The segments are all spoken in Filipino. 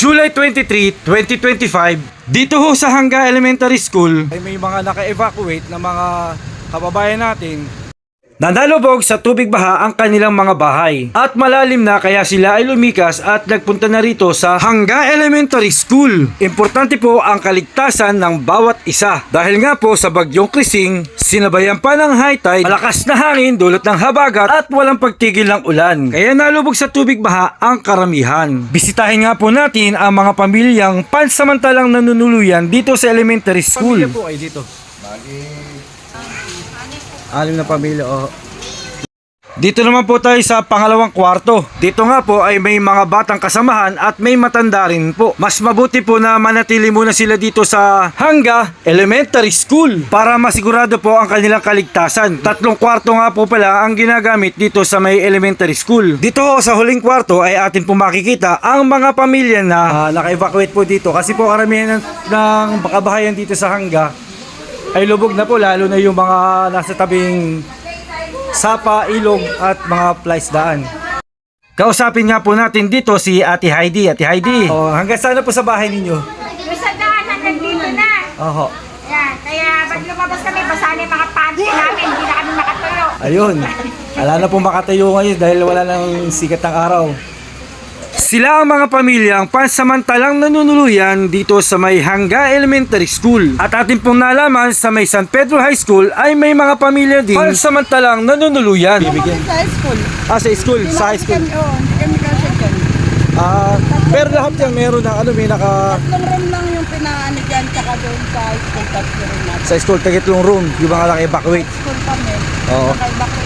July 23, 2025, dito ho sa Hangga Elementary School ay may mga naka-evacuate na mga kababayan natin Nanalubog sa tubig baha ang kanilang mga bahay at malalim na kaya sila ay lumikas at nagpunta na rito sa Hangga Elementary School. Importante po ang kaligtasan ng bawat isa dahil nga po sa bagyong Krising, sinabayan pa ng high tide, malakas na hangin dulot ng habagat at walang pagtigil ng ulan. Kaya nalubog sa tubig baha ang karamihan. Bisitahin nga po natin ang mga pamilyang pansamantalang nanunuluyan dito sa elementary school. Pamilya po ay dito. Anim na pamilya, oh. Dito naman po tayo sa pangalawang kwarto. Dito nga po ay may mga batang kasamahan at may matanda rin po. Mas mabuti po na manatili muna sila dito sa Hangga Elementary School para masigurado po ang kanilang kaligtasan. Tatlong kwarto nga po pala ang ginagamit dito sa may elementary school. Dito ho, sa huling kwarto ay atin po makikita ang mga pamilya na ah, naka-evacuate po dito kasi po karamihan ng, ng kabahayan dito sa Hangga ay lubog na po lalo na yung mga nasa tabing sapa, ilog at mga plaisdaan. Kausapin nga po natin dito si Ate Heidi. Ate Heidi, oh, hanggang saan na po sa bahay ninyo? Sa daanan, nandito na. Oho. Yan, kaya pag lumabas kami, basa na yung mga panty namin, hindi na kami makatuyo. Ayun. Wala na pong makatayo ngayon dahil wala nang sikat ng araw. Sila ang mga pamilyang pansamantalang nanunuluyan dito sa may Hangga Elementary School. At atin pong nalaman sa may San Pedro High School ay may mga pamilya din pansamantalang nanunuluyan. Bibigyan. Sa high school. Ah, sa school, sa high school. Kami, oh. Ah, pero lahat yan meron ng ano, may naka Tatlong room lang yung pinaano dyan, tsaka doon sa high school, tatlo rin natin. sa school tagitlong room, yung mga naka-evacuate. School kami. Oo. Naka-evacuate.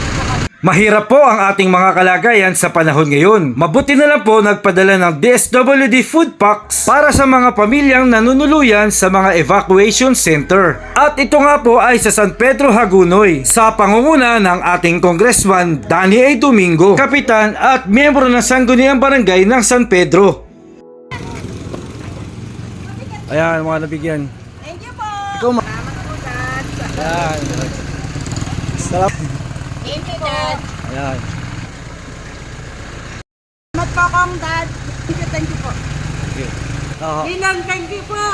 Mahirap po ang ating mga kalagayan sa panahon ngayon. Mabuti na lang po nagpadala ng DSWD food packs para sa mga pamilyang nanunuluyan sa mga evacuation center. At ito nga po ay sa San Pedro Hagunoy sa pangunguna ng ating Congressman Danny A. Domingo, kapitan at miyembro ng Sangguniang Barangay ng San Pedro. Ayan, mga nabigyan. Thank you po. Ikaw ma- Ayan. Sarap. Thank you, Dad. Ayan. Salamat po kong dad. Thank you, thank you po. Oo. Ninang, thank you po.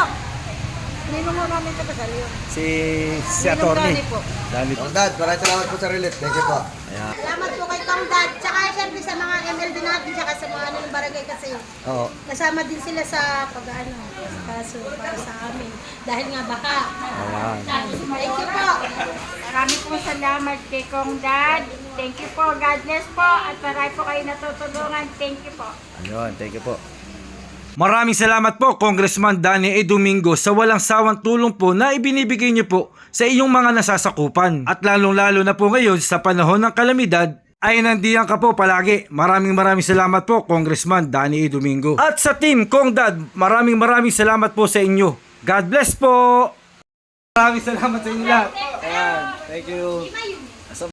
Ninong mo namin sa kasal yun. Si si Ninong attorney. Dani po. Dami po. Kong Dad, maraming salamat po sa relief. Thank you po. Ayan. Salamat po kay Kong Dad. Tsaka syempre sa mga MLD natin, tsaka sa mga ng barangay kasi Oo. kasama din sila sa pag-ano, kaso para sa amin. Dahil nga baka. Ayan. Thank you po. Marami po salamat kay Kong Dad. Thank you po. God bless po. At marami po kayo natutulungan. Thank you po. Ayun, thank you po. Maraming salamat po Congressman Danny E. Domingo sa walang sawang tulong po na ibinibigay niyo po sa iyong mga nasasakupan. At lalong-lalo na po ngayon sa panahon ng kalamidad ay nandiyan ka po palagi. Maraming maraming salamat po Congressman Danny E. Domingo. At sa team Kong Dad, maraming maraming salamat po sa inyo. God bless po! Maraming salamat sa inyo lahat. Thank you.